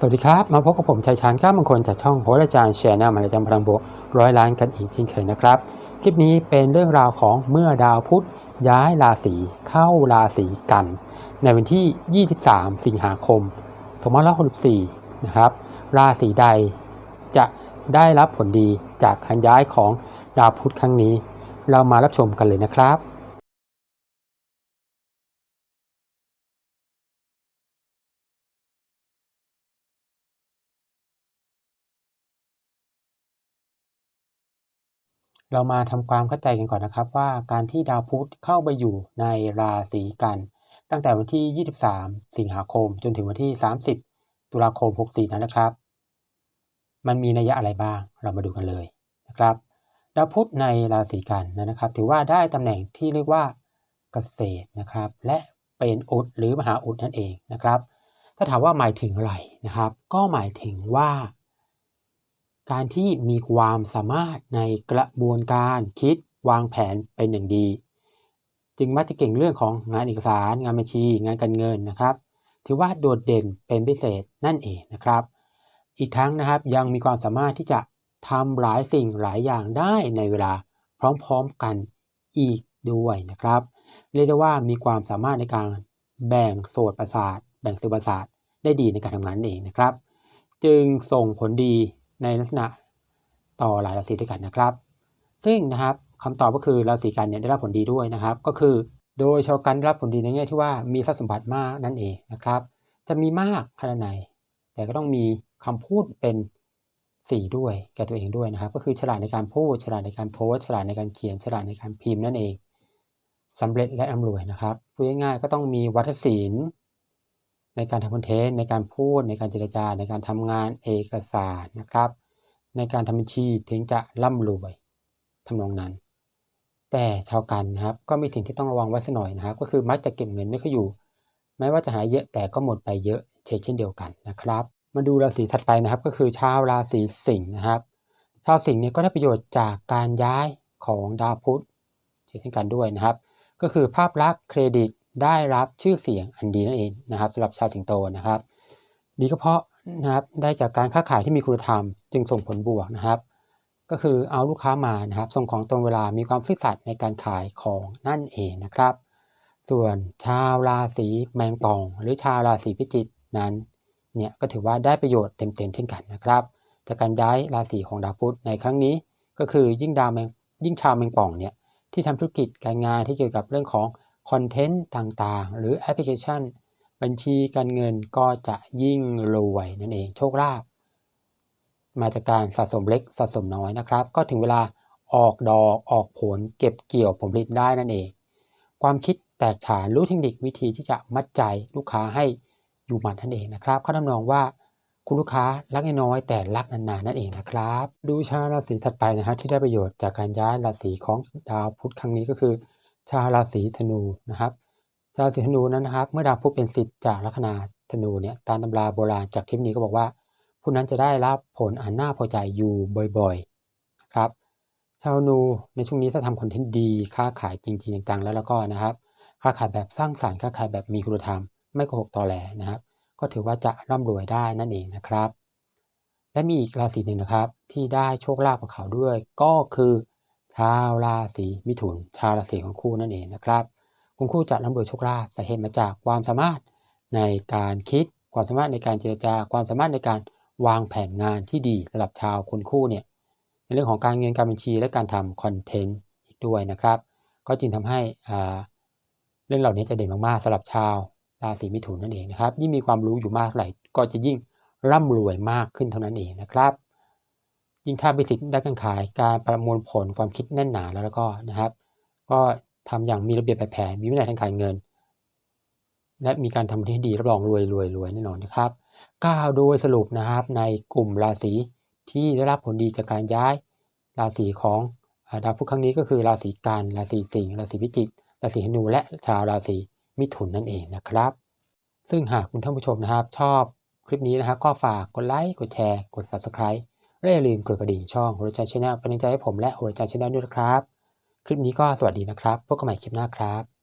สวัสดีครับ มาพบกับผมชัยชาญก้ามงคลจากช่องโหราจารย์แชร์แนลมาลาจังพลังบวกร้อยล้านกันอีกเช่นเคยนะครับ คลิปนี้เป็นเรื่องราวของเมื่อดาวพุธย้ายราศีเข้าราศีกัน ในวันที่ 23 สิงหาคม 2564 นะครับ ราศีใดจะได้รับผลดีจากการย้ายของดาวพุธครั้งนี้ เรามารับชมกันเลยนะครับ เรามาทำความเข้าใจกันก่อนนะครับว่าการที่ดาวพุธเข้าไปอยู่ในราศีกัน ตั้งแต่วันที่ 23 สิงหาคม จนถึงวันที่ 30 ตุลาคม 64 นั้นนะครับ มันมีนัยยะอะไรบ้าง เรามาดูกันเลยนะครับ ดาวพุธในราศีกันนะครับ ถือว่าได้ตำแหน่งที่เรียกว่าเกษตรนะครับ และเป็นอุดหรือมหาอุดนั่นเองนะครับ ถ้าถามว่าหมายถึงอะไรนะครับ ก็หมายถึงว่า การที่มีความสามารถในกระบวนการคิดวางแผนเป็นอย่างดี จึงมักจะเก่งเรื่องของงานเอกสารงานบัญชี งานการเงินนะครับ ถือว่าโดดเด่นเป็นพิเศษนั่นเองนะครับ อีกทั้งนะครับยังมีความสามารถที่จะทำหลายสิ่งหลายอย่างได้ในเวลาพร้อมๆกันอีกด้วยนะครับ เรียกได้ว่ามีความสามารถในการแบ่งโสตประสาท แบ่งเซลล์ประสาทได้ดีในการทำงานนั่นเองนะครับ จึงส่งผลดี ในลักษณะต่อหลายราศีด้วยกันนะครับ ซึ่งนะครับคำตอบก็คือราศีกันเนี่ยได้รับผลดีด้วยนะครับ ก็คือโดยชาวกันได้รับผลดีในแง่ที่ว่ามีทรัพย์สมบัติมากนั่นเองนะครับ จะมีมากขนาดไหน แต่ก็ต้องมีคำพูดเป็นสีด้วยแก่ตัวเองด้วยนะครับ ก็คือฉลาดในการพูดฉลาดในการโพสฉลาดในการเขียนฉลาดในการพิมพ์นั่นเองสำเร็จและร่ำรวยนะครับพูดง่ายๆก็ต้องมีวัฒนศิลป์ ในการทำคอนเทนต์ในการพูดในการเจรจา ในการทำงานเอกสารนะครับ ในการทำบัญชีถึงจะร่ำรวยทำนองนั้น แต่ชาวกันนะครับ ก็มีสิ่งที่ต้องระวังไว้สักหน่อยนะครับ ก็คือมักจะเก็บเงินไม่ค่อยอยู่แม้ว่าจะหาเยอะแต่ก็หมดไปเยอะเช่นเดียวกันนะครับ มาดูราศีถัดไปนะครับ ก็คือชาวราศีสิงห์นะครับชาวสิงห์เนี่ยก็ได้ประโยชน์จากการย้ายของดาวพุธเช่นกันด้วยนะครับ ก็คือภาพลักษณ์เครดิต ได้รับชื่อเสียงอันดีนั่นเองนะครับสำหรับชาวสิงโตนะครับดีก็เพราะนะครับได้จากการค้าขายที่มีคุณธรรม จึงส่งผลบวกนะครับ ก็คือเอาลูกค้ามานะครับส่งของตรงเวลามีความซื่อสัตย์ในการขายของนั่นเองนะครับ ส่วนชาวราศีแมงป่อง หรือชาวราศีพิจิกนั้นเนี่ยก็ถือว่าได้ประโยชน์เต็มๆเช่นกันนะครับ จากการย้ายราศีของดาวพุธในครั้งนี้ ก็คือยิ่งดาวแมงยิ่งชาวแมงป่องเนี่ยที่ทำธุรกิจการงานที่เกี่ยวกับเรื่องของ คอนเทนต์ต่างๆ หรือแอปพลิเคชัน บัญชีการเงินก็จะยิ่งรวยนั่นเองโชคลาภมาจากการสะสมเล็กสะสมน้อยนะครับ ก็ถึงเวลาออกดอกออกผลเก็บเกี่ยวผลผลิตได้นั่นเอง ความคิดแตกฉานรู้เทคนิควิธีที่จะมัดใจลูกค้าให้อยู่หมัดนั่นเองนะครับเขาทำนองว่าคุณลูกค้ารักน้อยแต่รักนานๆนั่นเองนะครับ ดูชาราศีถัดไปนะครับที่ได้ประโยชน์จากการย้ายราศีของดาวพุธครั้งนี้ก็คือ ชาวราศีธนูนะครับ ชาวราศีธนูนั้นนะครับ เมื่อดาวพุธเป็นสิทธิ์จากลัคนาธนูเนี่ยตามตำราโบราณจากคลิปนี้ก็บอกว่า ผู้นั้นจะได้รับผลอันน่าพอใจอยู่บ่อยๆครับ ชาวธนูในช่วงนี้ถ้าทำคอนเทนต์ดีค้าขายจริงๆจังๆแล้วแล้วก็นะครับ ค้าขายแบบสร้างสรรค์ค้าขายแบบมีคุณธรรม ไม่โกหกตอแหลนะครับ ก็ถือว่าจะร่ำรวยได้นั่นเองนะครับ และมีอีกราศีหนึ่งนะครับ ที่ได้โชคลาภกับเขาด้วย ก็คือ ชาวราศีมิถุน ชาวราศีของคู่นั่นเองนะครับคุณคู่จะร่ำรวยโชคลาภสาเหตุมาจากความสามารถในการคิด ความสามารถในการเจรจา ความสามารถในการวางแผนงานที่ดีสำหรับชาวคนคู่เนี่ยในเรื่องของการเงินการบัญชีและการทำคอนเทนต์อีกด้วยนะครับ ก็จึงทำให้เรื่องเหล่านี้จะเด่นมากๆสำหรับชาวราศีมิถุนนั่นเองนะครับยิ่งมีความรู้อยู่มากเท่าไหร่ก็จะยิ่งร่ำรวยมากขึ้นเท่านั้นเองนะครับ ยิ่งถ้าไปสิทธิ์ด้านการขายการประมวลผลความคิดแน่นหนาแล้วก็นะครับ ก็ทำอย่างมีระเบียบแบบแผนมีวินัยทางการเงิน และมีการทำที่ดีรับรองรวยรวยรวยแน่นอนนะครับกล่าวโดยสรุปนะครับในกลุ่มราศีที่ได้รับผลดีจากการย้ายราศีของดาวพุธครั้งนี้ก็คือราศีกันราศีสิงห์ราศีพิจิกราศีธนูและชาวราศีมิถุนนั่นเองนะครับ ซึ่งหากคุณท่านผู้ชมนะครับ ชอบคลิปนี้นะครับก็ฝากกดไลค์กดแชร์ กด subscribe และอย่าลืมกดกระดิ่งช่องหัวใจชาแนลเป็นกำลังใจให้ผมและหัวใจชาแนลด้วยนะครับ คลิปนี้ก็สวัสดีนะครับ พบกันใหม่คลิปหน้าครับ